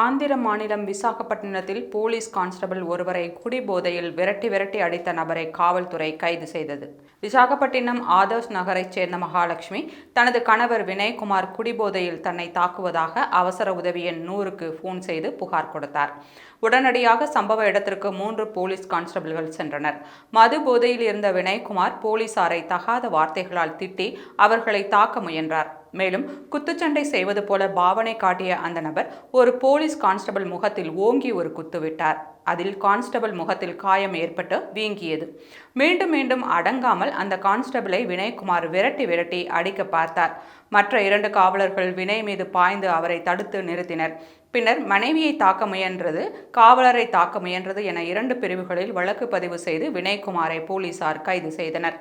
Andhra மாநிலம் விசாகப்பட்டினத்தில் police constable ஒருவரை குடிபோதையில் விரட்டி விரட்டி அடித்த நபரை காவல்துறை கைது செய்தது. விசாகப்பட்டினம் ஆதர்ஷ் நகரைச் சேர்ந்த மகாலட்சுமி தனது கணவர் வினய்குமார் குடிபோதையில் தன்னை தாக்குவதாக அவசர உதவி எண் நூறுக்கு ஃபோன் செய்து புகார் கொடுத்தார். உடனடியாக சம்பவ இடத்திற்கு மூன்று போலீஸ் கான்ஸ்டபிள்கள் சென்றனர். மது போதையில் இருந்த வினய்குமார் போலீசாரை தகாத வார்த்தைகளால் திட்டி அவர்களை தாக்க முயன்றார். மேலும் குத்துச்சண்டை செய்வது போல பாவனை காட்டிய அந்த நபர் ஒரு போலீஸ் கான்ஸ்டபிள் முகத்தில் ஓங்கி ஒரு குத்து விட்டார். அதில் கான்ஸ்டபிள் முகத்தில் காயம் ஏற்பட்டு வீங்கியது. மீண்டும் மீண்டும் அடங்காமல் அந்த கான்ஸ்டபிளை வினய்குமார் விரட்டி விரட்டி அடிக்க பார்த்தார். மற்ற இரண்டு காவலர்கள் வினய் மீது பாய்ந்து அவரை தடுத்து நிறுத்தினர். பின்னர் மனைவியை தாக்க முயன்றது காவலரை தாக்க முயன்றது என இரண்டு பிரிவுகளில் வழக்கு பதிவு செய்து வினய்குமாரை போலீசார் கைது செய்தனர்.